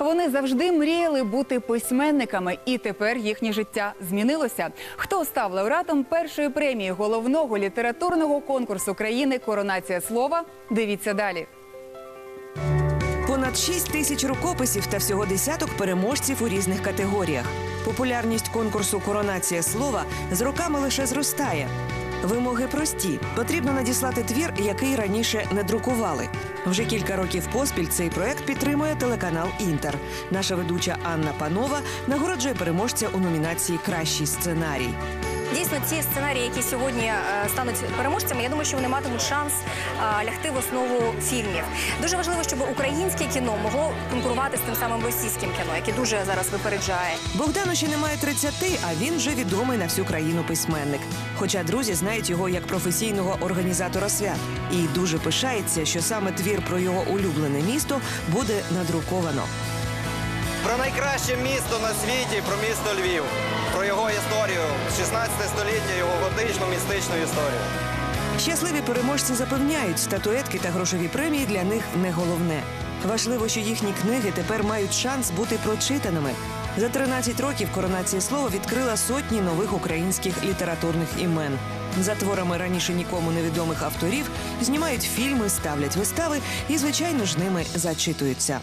Вони завжди мріяли бути письменниками, і тепер їхнє життя змінилося. Хто став лауреатом першої премії головного літературного конкурсу країни Коронація слова? Дивіться далі. Понад 6 тисяч рукописів та всього десяток переможців у різних категоріях. Популярність конкурсу Коронація слова з роками лише зростає. Вимоги прості: потрібно надіслати твір, який раніше не друкували. Вже кілька років поспіль цей проект підтримує телеканал Інтер. Наша ведуча Анна Панова нагороджує переможця у номінації Кращий сценарій. Дійсно, ці сценарії, які сьогодні е, стануть переможцями, я думаю, що вони матимуть шанс е, лягти в основу фільмів. Дуже важливо, щоб українське кіно могло конкурувати з тим самим російським кіно, яке дуже зараз випереджає. Богдану ще немає 30, а він вже відомий на всю країну письменник. Хоча друзі знають його як професійного організатора свят. І дуже пишається, що саме твір про його улюблене місто буде надруковано. Про найкраще місто на світі, про місто Львів, про його 16 століття, його готичну містичну історію. Щасливі переможці запевняють, статуетки та грошові премії для них не головне. Важливо, що їхні книги тепер мають шанс бути прочитаними. За 13 років коронація слова відкрила сотні нових українських літературних імен. За творами раніше нікому невідомих авторів знімають фільми, ставлять вистави і, звичайно ж, ними зачитуються.